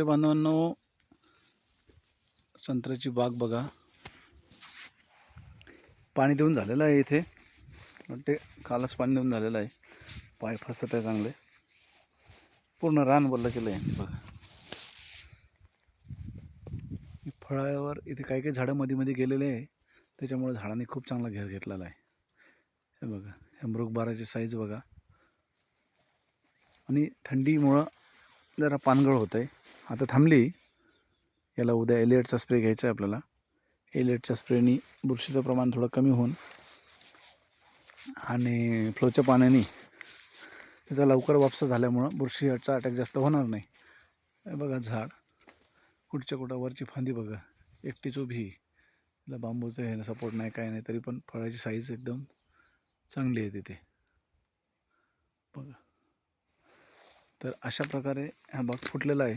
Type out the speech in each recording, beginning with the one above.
शेतकरी बांधवांनो संत्र्याची बाग बघा. पाणी देऊन झालेलं आहे इथे. वाटते कालच पाणी देऊन झालेलं आहे. पाय फसत आहे चांगले. पूर्ण रान बोललं केलं आहे बघा फळावर इथे काही काही झाडं मध्ये मध्ये गेलेले आहे. त्याच्यामुळे झाडांनी खूप चांगला घेर घेतलेला आहे. हे बघा. हे मृगबाराची साईज बघा. आणि थंडीमुळं जरा पानगळ होत आहे आता थांबली. याला उद्या एलिएटचा स्प्रे घ्यायचा आहे आपल्याला. एलिएटच्या स्प्रेनी बुरशीचं प्रमाण थोडं कमी होऊन आणि फ्लोच्या पाण्याने त्याचा लवकर वापसा झाल्यामुळं बुरशीचा अटॅक जास्त होणार नाही. बघा झाड. कुठच्या कुठं वरची फांदी बघा. एकटीच उभी तिला बांबूचं हे सपोर्ट नाही काय नाही तरी पण फळाची साईज एकदम चांगली आहे तिथे. बघा. तर अशा प्रकारे हा बाग फुटलेला आहे.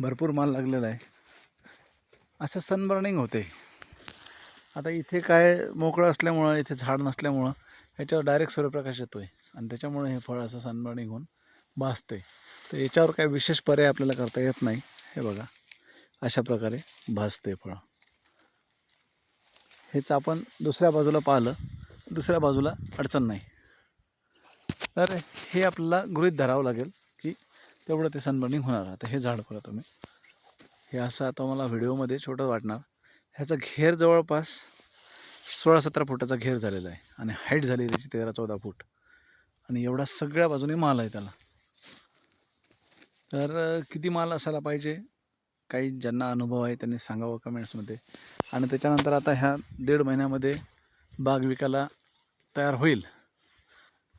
भरपूर माल लागलेला आहे. असं सनबर्निंग होते. आता इथे काय मोकळं असल्यामुळं इथे झाड नसल्यामुळं ह्याच्यावर डायरेक्ट सूर्यप्रकाश येतो आहे आणि त्याच्यामुळे हे फळ असं सनबर्निंग होऊन भासते तर याच्यावर काय विशेष पर्याय आपल्याला करता येत नाही. हे बघा. अशा प्रकारे भासते फळ. हेच आपण दुसऱ्या बाजूला पाहिलं दुसऱ्या बाजूला अडचण नाही. तर हे आपल्याला गृहित धरावं लागेल की तेवढं ते सनबर्निंग होणार आता हे झाड बघा तुम्ही. हे असं आता मला व्हिडिओमध्ये छोटं वाटणार. ह्याचा घेर जवळपास सोळा सतरा फुटाचा घेर झालेला आहे आणि हाईट झाली त्याची तेरा चौदा फूट. आणि एवढा सगळ्या बाजूने माल आहे त्याला. तर किती माल असायला पाहिजे? काही ज्यांना अनुभव आहे त्यांनी सांगावं कमेंट्समध्ये आणि त्याच्यानंतर आता ह्या दीड महिन्यामध्ये बाग विकायला तयार होईल.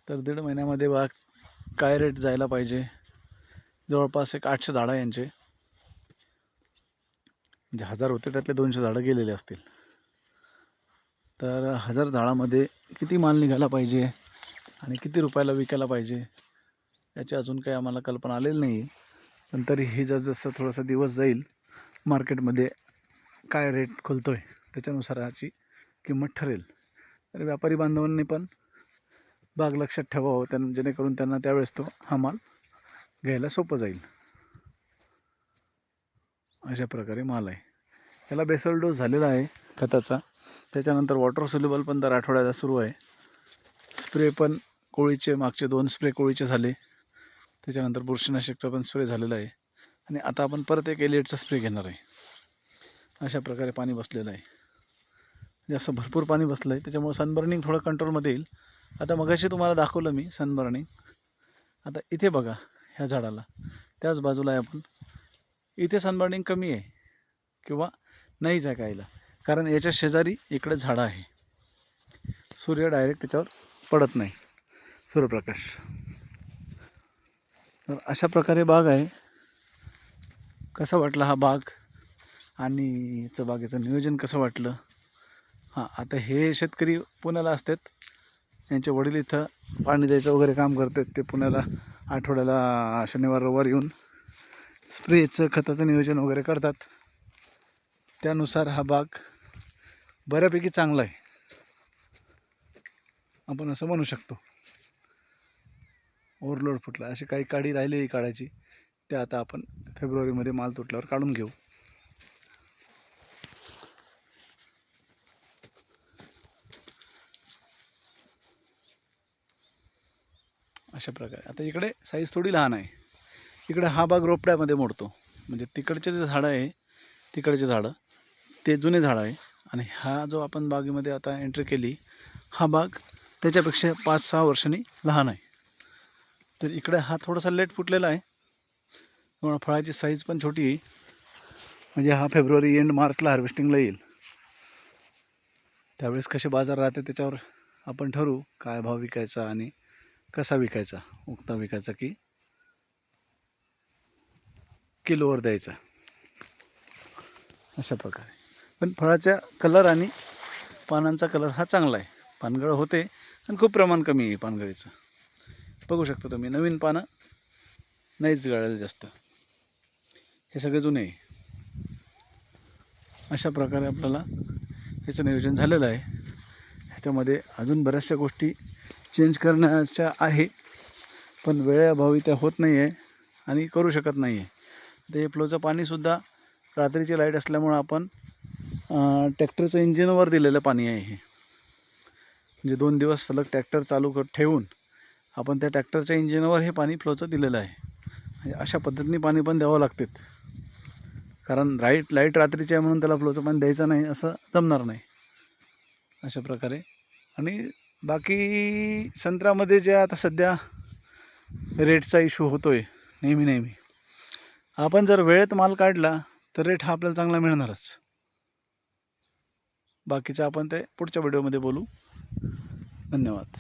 तर दीड महिन्यामध्ये बा काय रेट जायला पाहिजे? जवळपास एक आठशे झाडं आहे यांचे. म्हणजे हजार होते त्यातले दोनशे झाडं गेलेले असतील. तर हजार झाडामध्ये किती माल निघाला पाहिजे आणि किती रुपयाला विकायला पाहिजे याची अजून काही आम्हाला कल्पना आलेली नाही आहे पण तरी हे जसं थोडासा दिवस जाईल मार्केटमध्ये काय रेट खुलतो आहे त्याच्यानुसार याची किंमत ठरेल. तर व्यापारी बांधवांनी पण बाग लक्षात ठेवावं त्यां जेणेकरून त्यांना त्यावेळेस तो हा माल घ्यायला सोपं जाईल. अशा प्रकारे माल आहे. याला बेसल डोस झालेला आहे खताचा. त्याच्यानंतर वॉटर सोल्युबल पण दर आठवड्याला सुरू आहे. स्प्रे पण कोळीचे मागचे दोन स्प्रे कोळीचे झाले. त्याच्यानंतर बुरशीनाशकचा पण स्प्रे झालेला आहे. आणि आता आपण परत एक एलिएटचा स्प्रे घेणार आहे. अशा प्रकारे पाणी बसलेलं आहे. म्हणजे असं भरपूर पाणी बसलं आहे त्याच्यामुळे सनबर्निंग थोडं कंट्रोलमध्ये येईल. आता मगाशी तुम्हाला दाखवलं मी सनबर्निंग आता इथे बघा ह्या झाडाला. त्याच बाजूला आहे आपण. इथे सनबर्निंग कमी आहे किंवा नाहीच आहे काहीला कारण याच्या शेजारी इकडे झाडं आहे. सूर्य डायरेक्ट त्याच्यावर पडत नाही. सूर्यप्रकाश. तर अशा प्रकारे बाग आहे. कसा वाटला हा बाग? आणि याचं बागेचं नियोजन कसं वाटलं? हां आता हे शेतकरी पुण्याला असतात. यांचे वडील इथं पाणी द्यायचं वगैरे काम करतात. ते पुण्याला आठवड्याला शनिवार रविवार येऊन स्प्रेचं खताचं नियोजन वगैरे करतात. त्यानुसार हा बाग बऱ्यापैकी चांगला आहे. आपण असं म्हणू शकतो. ओव्हरलोड फुटला. अशी काही काडी राहिलेली काढायची त्या आता आपण फेब्रुवारीमध्ये माल तुटल्यावर काढून घेऊ. अशा प्रकारे. आता इकडे साईज थोडी लहान आहे. इकडे हा बाग रोपड्यामध्ये मोडतो. म्हणजे तिकडचे जे झाडं आहे तिकडचे झाडं ते जुने झाडं आहे. आणि हा जो आपण बागेमध्ये आता एंट्री केली हा बाग त्याच्यापेक्षा पाच सहा वर्षांनी लहान आहे. तर इकडे हा थोडासा लेट फुटलेला आहे. त्यामुळे फळाची साईज पण छोटी आहे. म्हणजे हा फेब्रुवारी एंड मार्चला हार्वेस्टिंगला येईल. त्यावेळेस कसे बाजार राहते त्याच्यावर आपण ठरवू काय भाव विकायचा आणि कसा विकायचा? उक्ता विकायचा की किलोवर द्यायचा. अशा प्रकारे. पण फळाच्या कलर आणि पानांचा कलर हा चांगला आहे. पानगळ होते आणि खूप प्रमाण कमी आहे पानगळीचं. बघू शकता तुम्ही नवीन पानं नाहीच गळायला जास्त. हे सगळे जुने आहे. अशा प्रकारे आपल्याला ह्याचं नियोजन झालेलं आहे. ह्याच्यामध्ये अजून बऱ्याचशा गोष्टी चेंज करण्याच्या आहे. पण वेळेअभावी त्या होत नाही आहे आणि करू शकत नाही आहे ते फ्लोचं पाणीसुद्धा रात्रीची लाइट असल्यामुळं आपण ट्रॅक्टरचं इंजिनवर दिलेलं पाणी आहे हे. म्हणजे दोन दिवस सलग ट्रॅक्टर चालू कर ठेवून आपण त्या ट्रॅक्टरच्या इंजिनवर हे पाणी फ्लोचं दिलेलं आहे. म्हणजे अशा पद्धतीने पाणी पण द्यावं लागते कारण राईट लाइट रात्रीची आहे म्हणून त्याला फ्लोचं पाणी द्यायचं नाही असं जमणार नाही. अशा प्रकारे. आणि बाकी संत्र्यामध्ये जे आता सध्या रेटचा इश्यू होतो आहे नेहमी नेहमी. आपण जर वेळेत माल काढला तर रेट हा आपल्याला चांगला मिळणारच. बाकीचं आपण ते पुढच्या व्हिडिओमध्ये बोलू. धन्यवाद.